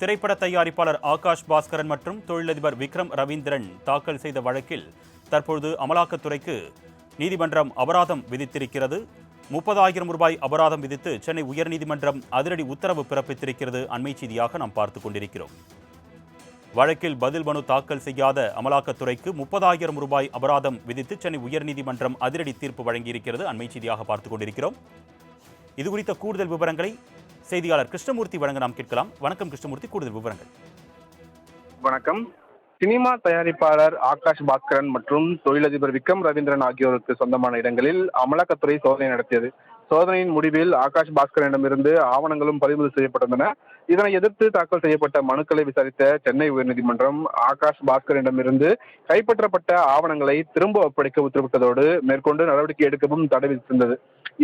திரைப்பட தயாரிப்பாளர் ஆகாஷ் பாஸ்கரன் மற்றும் தொழிலதிபர் விக்ரம் ரவீந்திரன் தாக்கல் செய்த வழக்கில் தற்பொழுது அமலாக்கத்துறைக்கு நீதிமன்றம் அபராதம் விதித்திருக்கிறது. முப்பதாயிரம் ரூபாய் அபராதம் விதித்து சென்னை உயர்நீதிமன்றம் அதிரடி உத்தரவு பிறப்பித்திருக்கிறது அண்மை செய்தியாக நாம் பார்த்து கொண்டிருக்கிறோம். வழக்கில் பதில் மனு தாக்கல் செய்யாத அமலாக்கத்துறைக்கு முப்பதாயிரம் ரூபாய் அபராதம் விதித்து சென்னை உயர்நீதிமன்றம் அதிரடி தீர்ப்பு வழங்கியிருக்கிறது அண்மை செய்தியாக பார்த்துக் கொண்டிருக்கிறோம். இது குறித்த கூடுதல் விவரங்களை செய்தியாளர் கிருஷ்ணமூர்த்தி வழங்க நாம் கேட்கலாம். வணக்கம் கிருஷ்ணமூர்த்தி கூடுதல் விவரங்கள். வணக்கம். சினிமா தயாரிப்பாளர் ஆகாஷ் பாஸ்கரன் மற்றும் தொழிலதிபர் விக்ரம் ரவீந்திரன் ஆகியோருக்கு சொந்தமான இடங்களில் அமலாக்கத்துறை சோதனை நடத்தியது. சோதனையின் முடிவில் ஆகாஷ் பாஸ்கரனிடமிருந்து ஆவணங்களும் பறிமுதல் செய்யப்பட்டிருந்தன. இதனை எதிர்த்து தாக்கல் செய்யப்பட்ட மனுக்களை விசாரித்த சென்னை உயர்நீதிமன்றம் ஆகாஷ் பாஸ்கரனிடமிருந்து கைப்பற்றப்பட்ட ஆவணங்களை திரும்ப ஒப்படைக்க உத்தரவிட்டதோடு மேற்கொண்டு நடவடிக்கை எடுக்கவும் தடை விதித்திருந்தது.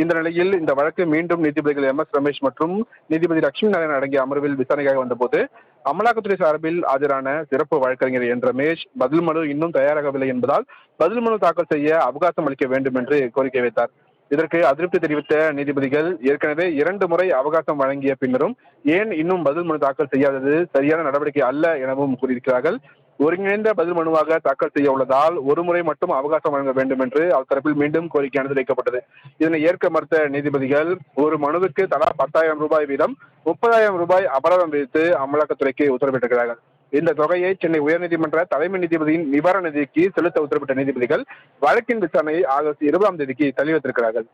இந்த நிலையில் இந்த வழக்கு மீண்டும் நீதிபதிகள் எம் எஸ் ரமேஷ் மற்றும் நீதிபதி லட்சுமி நாராயணன் அடங்கிய அமர்வில் விசாரணைக்காக வந்தபோது அமலாக்கத்துறை சார்பில் ஆஜரான சிறப்பு வழக்கறிஞர் என் ரமேஷ் பதில் மனு இன்னும் தயாராகவில்லை என்பதால் பதில் மனு தாக்கல் செய்ய அவகாசம் அளிக்க வேண்டும் என்று கோரிக்கை வைத்தார். இதற்கு அதிருப்தி தெரிவித்த நீதிபதிகள் ஏற்கனவே இரண்டு முறை அவகாசம் வழங்கிய பின்னரும் ஏன் இன்னும் பதில் மனு தாக்கல் செய்யாதது சரியான நடவடிக்கை அல்ல எனவும் கூறியிருக்கிறார்கள். ஒருங்கிணைந்த பதில் மனுவாக தாக்கல் செய்ய உள்ளதால் ஒரு முறை மட்டும் அவகாசம் வழங்க வேண்டும் என்று அவர் தரப்பில் மீண்டும் கோரிக்கையானது வைக்கப்பட்டது. இதனை ஏற்க மறுத்த நீதிபதிகள் ஒரு மனுவுக்கு தலா பத்தாயிரம் ரூபாய் வீதம் முப்பதாயிரம் ரூபாய் அபராதம் விதித்து அமலாக்கத்துறைக்கு உத்தரவிட்டிருக்கிறார்கள். இந்த தொகையை சென்னை உயர்நீதிமன்ற தலைமை நீதிபதியின் நிவாரண நிதிக்கு செலுத்த உத்தரவிட்ட நீதிபதிகள் வழக்கின் விசாரணையை ஆகஸ்ட் இருபதாம் தேதிக்கு தள்ளி வைத்திருக்கிறார்கள்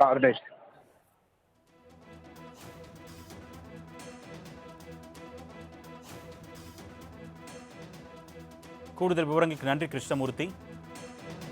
அருணேஷ். கூடுதல் விவரங்களுக்கு நன்றி கிருஷ்ணமூர்த்தி.